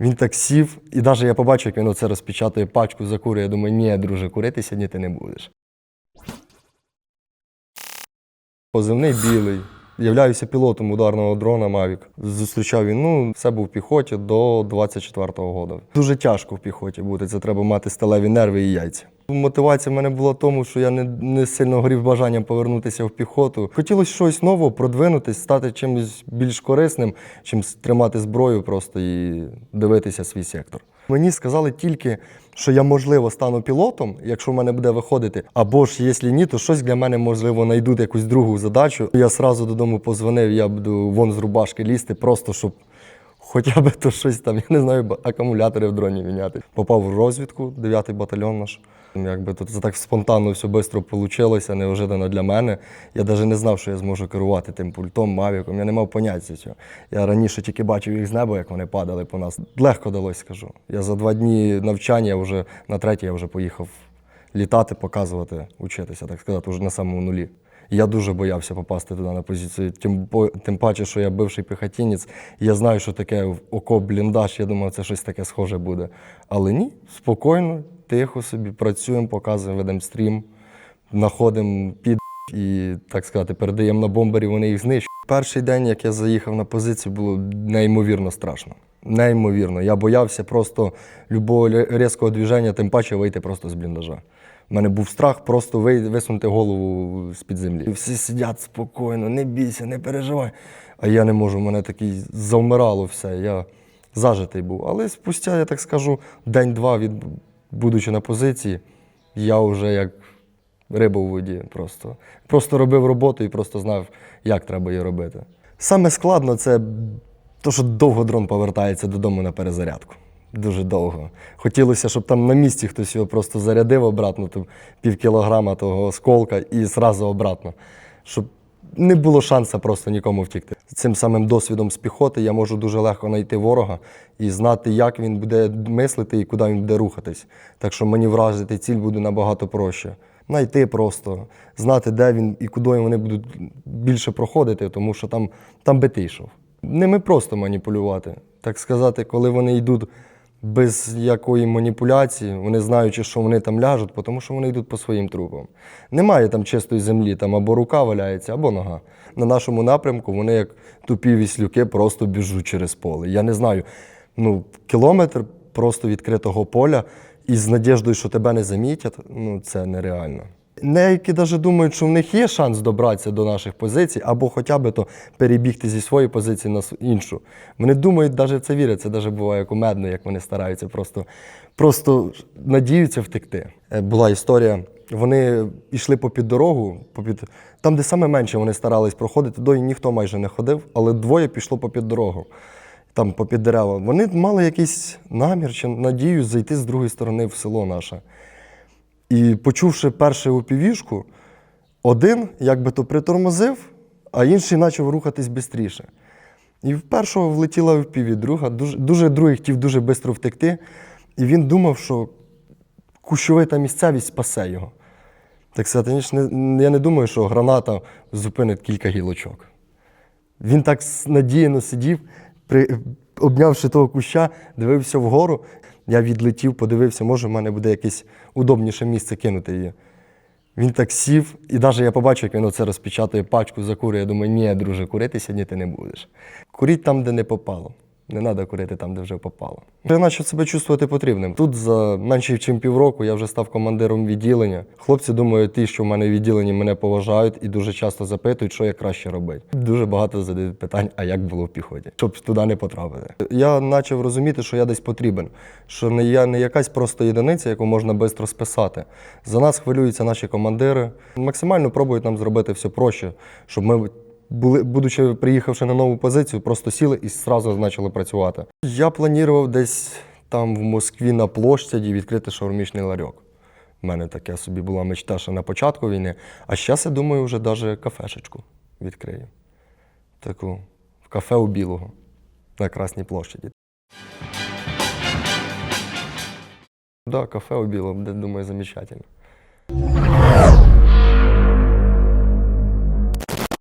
Він так сів, і навіть я побачив, як він оце розпечатує пачку, закурює. Я думаю, ні, друже, курити сьогодні ти не будеш. Позивний білий. Являюся пілотом ударного дрона Mavic. Зустрічав війну, все був в піхоті до 24-го року. Дуже тяжко в піхоті бути. Це треба мати сталеві нерви і яйця. Мотивація в мене була тому, що я не, не сильно горів бажанням повернутися в піхоту. Хотілося щось нового, продвинутись, стати чимось більш корисним, чим тримати зброю просто і дивитися свій сектор. Мені сказали тільки, що я можливо стану пілотом, якщо в мене буде виходити. Або ж, якщо ні, то щось для мене можливо знайдуть якусь другу задачу. Я сразу додому позвонив, я буду вон з рубашки лізти, просто щоб хоча б то щось там, я не знаю, акумулятори в дроні міняти. Попав в розвідку, 9-й батальйон наш. Якби тут це так спонтанно все швидко вийшло, неожиданно для мене. Я навіть не знав, що я зможу керувати тим пультом, мавіком. Я не мав поняття цього. Я раніше тільки бачив їх з неба, як вони падали по нас. Легко далось, скажу. Я за два дні навчання вже на третій я вже поїхав літати, показувати, учитися, так сказати, вже на самому нулі. Я дуже боявся попасти туди на позицію. Тим, тим паче, що я бивший піхотінець, я знаю, що таке в окоп бліндаж. Я думав, це щось таке схоже буде. Але ні, спокійно, тихо собі працюємо, показуємо, ведемо стрім, знаходимо під і, так сказати, передаємо на бомбері, вони їх знищують. Перший день, як я заїхав на позицію, було неймовірно страшно. Неймовірно. Я боявся просто любого різкого движення, тим паче вийти просто з бліндажа. У мене був страх просто висунути голову з-під землі. Всі сидять спокійно, не бійся, не переживай. А я не можу, в мене такий завмирало все. Я зажитий був. Але спустя, я так скажу, день-два, від, будучи на позиції, я вже як риба у воді. Просто. просто робив роботу і просто знав, як треба її робити. Саме складно це то, що довго дрон повертається додому на перезарядку. Дуже довго. Хотілося, щоб там на місці хтось його просто зарядив обратно, там пів кілограма того осколка і зразу обратно. Щоб не було шансу просто нікому втікти. Цим самим досвідом з піхоти я можу дуже легко знайти ворога і знати, як він буде мислити і куди він буде рухатись. Так що мені вразити ціль буде набагато проще. Знайти просто, знати, де він і куди вони будуть більше проходити, тому що там, там би ти йшов. Ними просто маніпулювати. Так сказати, коли вони йдуть без якої маніпуляції, вони знаючи, що вони там ляжуть, тому що вони йдуть по своїм трупам. Немає там чистої землі, там або рука валяється, або нога. На нашому напрямку вони, як тупі віслюки, просто біжуть через поле. Я не знаю, ну, кілометр просто відкритого поля і з надіждою, що тебе не замітять, ну це нереально. Деякі навіть думають, що в них є шанс добратися до наших позицій, або хоча б то перебігти зі своєї позиції на іншу. Вони думають, навіть це вірять, це навіть буває кумедно, як вони стараються просто, просто надіються втекти. Е, Була історія. Вони йшли попід дорогу, попід... там, де саме менше вони старались проходити, до ніхто майже не ходив, але двоє пішло попід дорогу там попід дерева. Вони мали якийсь намір чи надію зайти з другої сторони в село наше. І почувши першу упівішку, один якби то притормозив, а інший почав рухатись швидше. І в першого влетіла в піві друга, дуже, дуже другий хотів дуже швидко втекти, і він думав, що кущовита місцевість спасе його. Так сказати, я не- думаю, що граната зупинить кілька гілочок. Він так надіяно сидів, при, обнявши того куща, дивився вгору. Я відлетів, подивився, може, в мене буде якесь удобніше місце кинути її. Він так сів, і навіть я побачив, як він оце розпечатує пачку, закурює. Я думаю, ні, друже, курити сьогодні ти не будеш. Куріть там, де не попало. Не треба курити там, де вже попало. Я почав себе чувствувати потрібним. Тут за менше ніж півроку я вже став командиром відділення. Хлопці думають, ті, що в мене відділенні мене поважають і дуже часто запитують, що я краще робити. Дуже багато задають питань, а як було в піхоті, щоб туди не потрапити. Я почав розуміти, що я десь потрібен, що не я не якась просто єдиниця, яку можна швидко списати. За нас хвилюються наші командири. Максимально пробують нам зробити все проще, щоб ми були, будучи приїхавши на нову позицію, просто сіли і одразу почали працювати. Я планував десь там в Москві на площаді відкрити шаурмічний ларьок. У мене таке собі була мечта ще на початку війни. А зараз я думаю, вже навіть кафешечку відкрию. Таку в кафе у Білого на Красній площаді. Так, да, кафе у Білого думаю, замечательно.